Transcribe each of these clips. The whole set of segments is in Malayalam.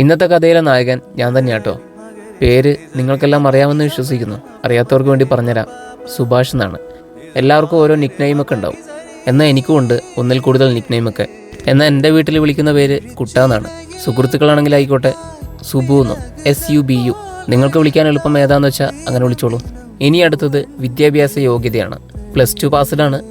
ഇന്നത്തെ കഥയിലെ നായകൻ ഞാൻ തന്നെയാട്ടോ. പേര് നിങ്ങൾക്കെല്ലാം അറിയാമെന്ന് വിശ്വസിക്കുന്നു. അറിയാത്തവർക്ക് വേണ്ടി പറഞ്ഞുതരാം. സുഭാഷ് എന്നാണ്. എല്ലാവർക്കും ഓരോ നിക് ഒക്കെ ഉണ്ടാവും. എന്നാൽ എനിക്കും ഉണ്ട് ഒന്നിൽ കൂടുതൽ നിക് ഒക്കെ. എന്നാൽ എന്റെ വീട്ടിൽ വിളിക്കുന്ന പേര് കുട്ട എന്നാണ്. സുഹൃത്തുക്കളാണെങ്കിൽ ആയിക്കോട്ടെ. സുബു എന്നോ എസ് യു ബി യു നിങ്ങൾക്ക് വിളിക്കാൻ എളുപ്പം ഏതാന്ന് വെച്ചാൽ അങ്ങനെ വിളിച്ചോളൂ. ഇനി അടുത്തത് വിദ്യാഭ്യാസ യോഗ്യതയാണ്. പ്ലസ് ടു പാസ്ഡാണ്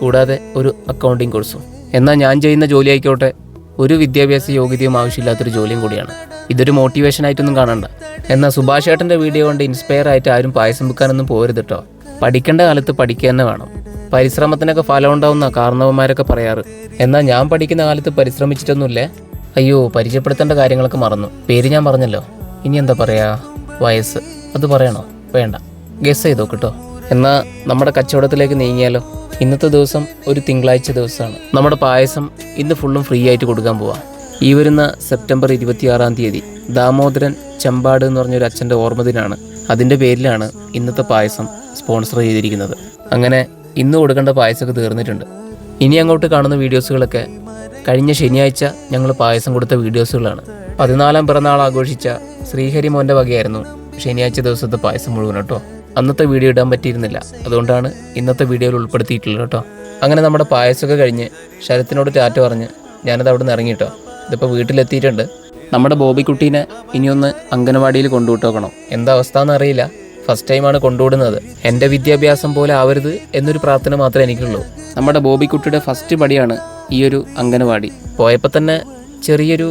കൂടാതെ ഒരു അക്കൗണ്ടിങ് കോഴ്സും എന്നാൽ ഞാൻ ചെയ്യുന്ന ജോലി ആയിക്കോട്ടെ. ഒരു വിദ്യാഭ്യാസ യോഗ്യതയും ആവശ്യമില്ലാത്തൊരു ജോലിയും കൂടിയാണ്. ഇതൊരു മോട്ടിവേഷൻ ആയിട്ടൊന്നും കാണണ്ട. എന്നാൽ സുഭാഷ് ഏട്ടന്റെ വീഡിയോ കൊണ്ട് ഇൻസ്പയർ ആയിട്ട് ആരും പായസം വെക്കാനൊന്നും പോരുത് കേട്ടോ പഠിക്കേണ്ട കാലത്ത് പഠിക്കുക തന്നെ വേണം. പരിശ്രമത്തിനൊക്കെ ഫലം ഉണ്ടാവുന്ന കാരണവന്മാരൊക്കെ പറയാറ്. എന്നാൽ ഞാൻ പഠിക്കുന്ന കാലത്ത് പരിശ്രമിച്ചിട്ടൊന്നുമില്ലേ. അയ്യോ പരിചയപ്പെടുത്തേണ്ട കാര്യങ്ങളൊക്കെ മറന്നു. പേര് ഞാൻ പറഞ്ഞല്ലോ. ഇനി എന്താ പറയാ? വയസ്സ്. അത് പറയണോ? വേണ്ട. ഗസ് ചെയ്തോ കേട്ടോ എന്നാൽ നമ്മുടെ കച്ചവടത്തിലേക്ക് നീങ്ങിയാലോ? ഇന്നത്തെ ദിവസം ഒരു തിങ്കളാഴ്ച ദിവസമാണ്. നമ്മുടെ പായസം ഇന്ന് ഫുള്ളും ഫ്രീ ആയിട്ട് കൊടുക്കാൻ പോവാം. ഈ വരുന്ന സെപ്റ്റംബർ ഇരുപത്തിയാറാം തീയതി ദാമോദരൻ ചമ്പാട് എന്ന് പറഞ്ഞൊരു അച്ഛന്റെ ഓർമ്മദിനാണ് അതിന്റെ പേരിലാണ് ഇന്നത്തെ പായസം സ്പോൺസർ ചെയ്തിരിക്കുന്നത്. അങ്ങനെ ഇന്ന് കൊടുക്കേണ്ട പായസമൊക്കെ തീർന്നിട്ടുണ്ട്. ഇനി അങ്ങോട്ട് കാണുന്ന വീഡിയോസുകളൊക്കെ കഴിഞ്ഞ ശനിയാഴ്ച ഞങ്ങൾ പായസം കൊടുത്ത വീഡിയോസുകളാണ്. പതിനാലാം പിറന്നാൾ ആഘോഷിച്ച ശ്രീഹരി മോന്റെ വകയായിരുന്നു ശനിയാഴ്ച ദിവസത്തെ പായസം മുഴുവൻ കേട്ടോ. അന്നത്തെ വീഡിയോ ഇടാൻ പറ്റിയിരുന്നില്ല. അതുകൊണ്ടാണ് ഇന്നത്തെ വീഡിയോയിൽ ഉൾപ്പെടുത്തിയിട്ടുള്ളത് കേട്ടോ. അങ്ങനെ നമ്മുടെ പായസമൊക്കെ കഴിഞ്ഞ് ശരത്തിനോട് ചാറ്റ് പറഞ്ഞ് ഞാനത് അവിടെ നിന്ന് ഇറങ്ങി കേട്ടോ. ഇതിപ്പോൾ വീട്ടിലെത്തിയിട്ടുണ്ട്. നമ്മുടെ ബോബിക്കുട്ടീനെ ഇനിയൊന്ന് അംഗനവാടിയിൽ കൊണ്ടുവിട്ടോക്കണം. എന്താ അവസ്ഥ എന്നറിയില്ല ഫസ്റ്റ് ടൈമാണ് കൊണ്ടുവിടുന്നത്. എന്റെ വിദ്യാഭ്യാസം പോലെ ആവരുത് എന്നൊരു പ്രാർത്ഥന മാത്രമേ എനിക്കുള്ളൂ. നമ്മുടെ ബോബിക്കുട്ടിയുടെ ഫസ്റ്റ് പടിയാണ് ഈ ഒരു അംഗനവാടി. പോയപ്പോൾ തന്നെ ചെറിയൊരു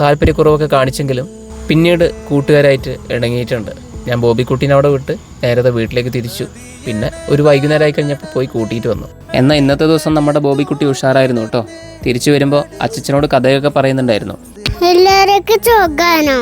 താല്പര്യക്കുറവൊക്കെ കാണിച്ചെങ്കിലും പിന്നീട് കൂട്ടുകാരായിട്ട് ഇണങ്ങിയിട്ടുണ്ട്. ഞാൻ ബോബിക്കുട്ടീനെ അവിടെ വിട്ട് നേരത്തെ വീട്ടിലേക്ക് തിരിച്ചു. പിന്നെ ഒരു വൈകുന്നേരമായി കഴിഞ്ഞപ്പോൾ പോയി കൂട്ടിയിട്ട് വന്നു. എന്നാൽ ഇന്നത്തെ ദിവസം നമ്മുടെ ബോബിക്കുട്ടി ഉഷാറായിരുന്നു കേട്ടോ. തിരിച്ചു വരുമ്പോൾ അച്ഛനോട് കഥയൊക്കെ പറയുന്നുണ്ടായിരുന്നു. എല്ലാവർക്കും ചോക്കാനോ